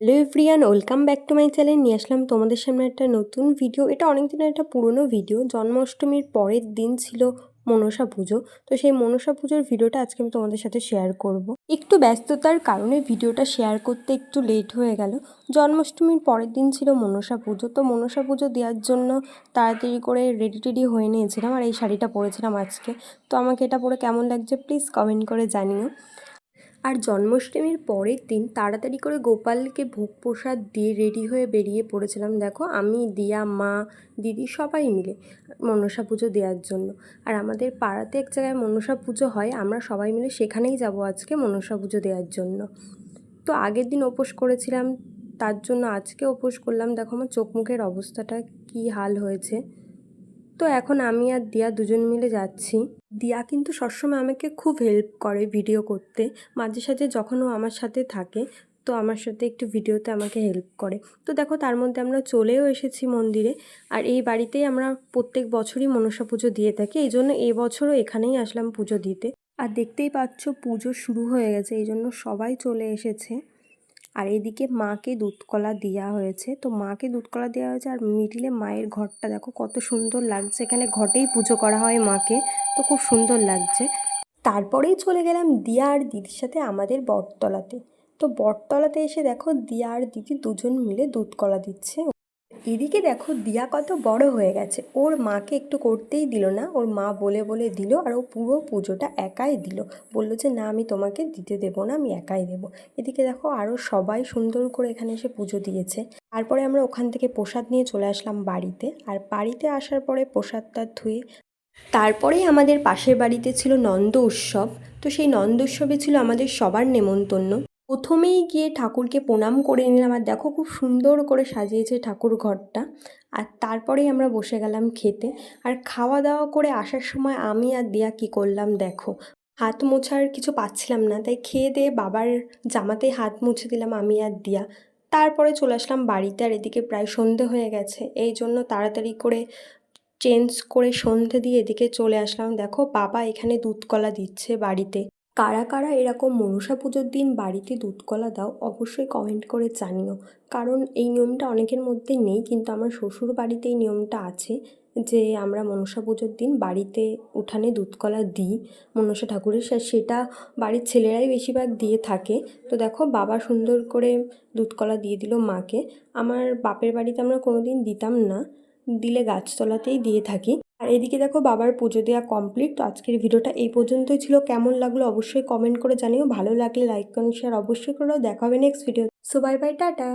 Hello everyone, welcome back to my channel. নিয়ে আসলাম তোমাদের সামনে একটা নতুন ভিডিও। এটা অনেক দিনের একটা পুরনো ভিডিও। জন্মাষ্টমীর পরের দিন ছিল মনসা পুজো। তো সেই মনসা পুজোর ভিডিওটা আজকে আমি তোমাদের সাথে শেয়ার করব। একটু ব্যস্ততার কারণে ভিডিওটা শেয়ার করতে একটু লেট হয়ে গেল। জন্মাষ্টমীর পরের দিন ছিল মনসা পুজো। তো মনসা পুজো দেওয়ার জন্য তাড়াতাড়ি করে রেডি টেডি হয়ে নিয়েছিলাম আর এই শাড়িটা পরেছিলাম আজকে। তো আমাকে এটা পরে কেমন লাগছে প্লিজ কমেন্ট করে জানিও। আর জন্মাষ্টমীর পরের দিন তাড়াতাড়ি করে গোপালকে ভোগ প্রসাদ দিয়ে রেডি হয়ে বেরিয়ে পড়েছিলাম, দেখো, আমি, দিয়া, মা, দিদি সবাই মিলে মনসা পুজো দেওয়ার জন্য। আর আমাদের পাড়াতে এক জায়গায় মনসা পুজো হয়, আমরা সবাই মিলে সেখানেই যাব আজকে মনসা পুজো দেওয়ার জন্য। তো আগের দিন উপোস করেছিলাম, তার জন্য আজকে উপোস করলাম, দেখো আমার চোখ মুখের অবস্থাটা কী হাল হয়েছে। তো এখন আমি আর দিয়া দুজন মিলে যাচ্ছি। দিয়া কিন্তু সবসময় আমাকে খুব হেল্প করে ভিডিও করতে। মাঝে সাঝে যখন ও আমার সাথে থাকে, তো আমার সাথে একটু ভিডিওতে আমাকে হেল্প করে। তো দেখো, তার মধ্যে আমরা চলেও এসেছি মন্দিরে। আর এই বাড়িতেই আমরা প্রত্যেক বছরই মনসা পুজো দিয়ে থাকি। এই জন্য এবছরও এখানেই আসলাম পুজো দিতে। আর দেখতেই পাচ্ছ, পুজো শুরু হয়ে গেছে। এই জন্য সবাই চলে এসেছে। আর এদিকে মাকে দুধকলা দেওয়া হয়েছে। তো মাকে দুধকলা দেওয়া হয়েছে আর মিডিলে মায়ের ঘরটা দেখো কত সুন্দর লাগছে। এখানে ঘটেই পুজো করা হয় মাকে। তো খুব সুন্দর লাগছে। তারপরেই চলে গেলাম দিয়া আর দিদির সাথে আমাদের বটতলাতে। তো বটতলাতে এসে দেখো দিয়া আর দিদি দুজন মিলে দুধকলা দিচ্ছে। এদিকে দেখো দিয়া কত বড় হয়ে গেছে। ওর মাকে একটু করতেই দিল না। ওর মা বলে বলে দিল আর ও পুরো পুজোটা একাই দিল। বলল যে, না, আমি তোমাকে দিতে দেবো না, আমি একাই দেবো। এদিকে দেখো আরও সবাই সুন্দর করে এখানে এসে পুজো দিয়েছে। তারপরে আমরা ওখান থেকে প্রসাদ নিয়ে চলে আসলাম বাড়িতে। আর বাড়িতে আসার পরে প্রসাদটা ধুয়ে তারপরেই আমাদের পাশের বাড়িতে ছিল নন্দ উৎসব। তো সেই নন্দ উৎসবে ছিল আমাদের সবার নেমন্তন্ন। প্রথমেই গিয়ে ঠাকুরকে প্রণাম করে নিলাম আর দেখো খুব সুন্দর করে সাজিয়েছে ঠাকুর ঘরটা। আর তারপরেই আমরা বসে গেলাম খেতে। আর খাওয়া দাওয়া করে আসার সময় আমি আর দিয়া কী করলাম দেখো, হাত মোছার কিছু পাচ্ছিলাম না, তাই খেয়ে দিয়ে বাবার জামাতে হাত মুছে দিলাম আমি আর দিয়া। তারপরে চলে আসলাম বাড়িতে আর এদিকে প্রায় সন্ধে হয়ে গেছে, এই জন্য তাড়াতাড়ি করে চেঞ্জ করে সন্ধে দিয়ে এদিকে চলে আসলাম। দেখো বাবা এখানে দুধকলা দিচ্ছে বাড়িতে। কারা কারা এরকম মনসা পুজোর দিন বাড়িতে দুধকলা দাও অবশ্যই কমেন্ট করে জানিও। কারণ এই নিয়মটা অনেকের মধ্যে নেই, কিন্তু আমার শ্বশুর বাড়িতে এই নিয়মটা আছে যে আমরা মনসা পুজোর দিন বাড়িতে উঠানে দুধকলা দিই মনসা ঠাকুরের। সেটা বাড়ির ছেলেরাই বেশিরভাগ দিয়ে থাকে। তো দেখো বাবা সুন্দর করে দুধকলা দিয়ে দিল মাকে। আমার বাপের বাড়িতে আমরা কোনো দিন দিতাম না। দিলে গাছতলাতেই দিয়ে থাকি। আর এদিকে দেখো বাবার পুজো দেওয়া কমপ্লিট তো আজকের ভিডিওটা এই পর্যন্তই ছিল। কেমন লাগল অবশ্যই কমেন্ট করে জানিও। ভালো লাগলে লাইক কমেন্ট শেয়ার অবশ্যই করো দেখা হবে next video so bye bye tata.